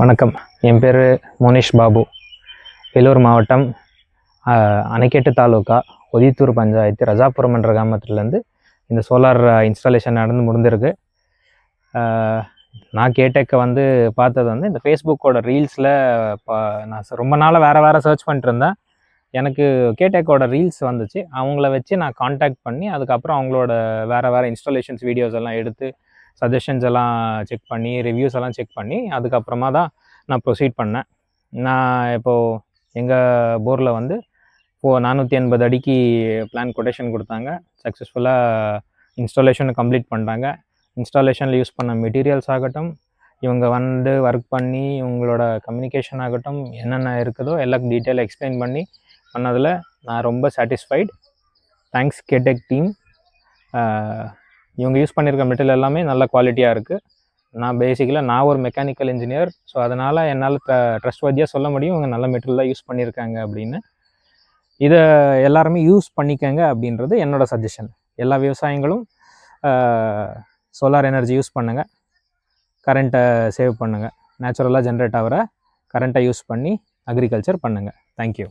வணக்கம். என் பேர் முனிஷ் பாபு. வேலூர் மாவட்டம் அணைக்கேட்டு தாலுக்கா ஒதித்தூர் பஞ்சாயத்து ரஜாபுரம் என்ற கிராமத்துலேருந்து இந்த சோலார் இன்ஸ்டாலேஷன் நடந்து முடிந்திருக்கு. நான் கேட்டக்க வந்து பார்த்தது வந்து இந்த ஃபேஸ்புக்கோட ரீல்ஸில் நான் ரொம்ப நாளாக வேறு வேறு சர்ச் பண்ணிட்டு இருந்தேன் எனக்கு கேடெக்கோட ரீல்ஸ் வந்துச்சு. அவங்கள வச்சு நான் காண்டாக்ட் பண்ணி அதுக்கப்புறம் அவங்களோட வேறு வேறு இன்ஸ்டாலேஷன்ஸ் வீடியோஸ் எல்லாம் எடுத்து சஜஷன்ஸ் எல்லாம் செக் பண்ணி ரிவ்யூஸ் எல்லாம் செக் பண்ணி அதுக்கப்புறமா தான் நான் ப்ரொசீட் பண்ணேன். நான் இப்போது எங்கள் போரில் வந்து இப்போது நானூற்றி எண்பது அடிக்கு பிளான் கொட்டேஷன் கொடுத்தாங்க. சக்ஸஸ்ஃபுல்லாக இன்ஸ்டாலேஷனை கம்ப்ளீட் பண்ணுறாங்க இன்ஸ்டாலேஷனில் யூஸ் பண்ண மெட்டீரியல்ஸ் ஆகட்டும் இவங்க வந்து ஒர்க் பண்ணி இவங்களோட கம்யூனிகேஷன் ஆகட்டும் என்னென்ன இருக்குதோ எல்லாம் டீட்டெயில் எக்ஸ்பிளைன் பண்ணி பண்ணதில் நான் ரொம்ப சாட்டிஸ்ஃபைட் தேங்க்ஸ் கேடெக் டீம் இவங்க யூஸ் பண்ணியிருக்க மெட்டீரியல் எல்லாமே நல்ல குவாலிட்டியாக இருக்குது நான் பேசிக்கலாக நான் ஒரு மெக்கானிக்கல் இன்ஜினியர் ஸோ அதனால் என்னால் ட்ரஸ்ட்வர்தியாக சொல்ல முடியும். இவங்க நல்ல மெட்டீரியல் தான் யூஸ் பண்ணியிருக்காங்க அப்படின்னு. இதை எல்லாருமே யூஸ் பண்ணிக்கங்க அப்படின்றது என்னோட சஜஷன் எல்லா விவசாயங்களும் சோலார் எனர்ஜி யூஸ் பண்ணுங்கள் கரண்ட்டை சேவ் பண்ணுங்கள் நேச்சுரலாக ஜென்ரேட் ஆகிற கரண்ட்டை யூஸ் பண்ணி அக்ரிகல்ச்சர் பண்ணுங்கள் தேங்க்யூ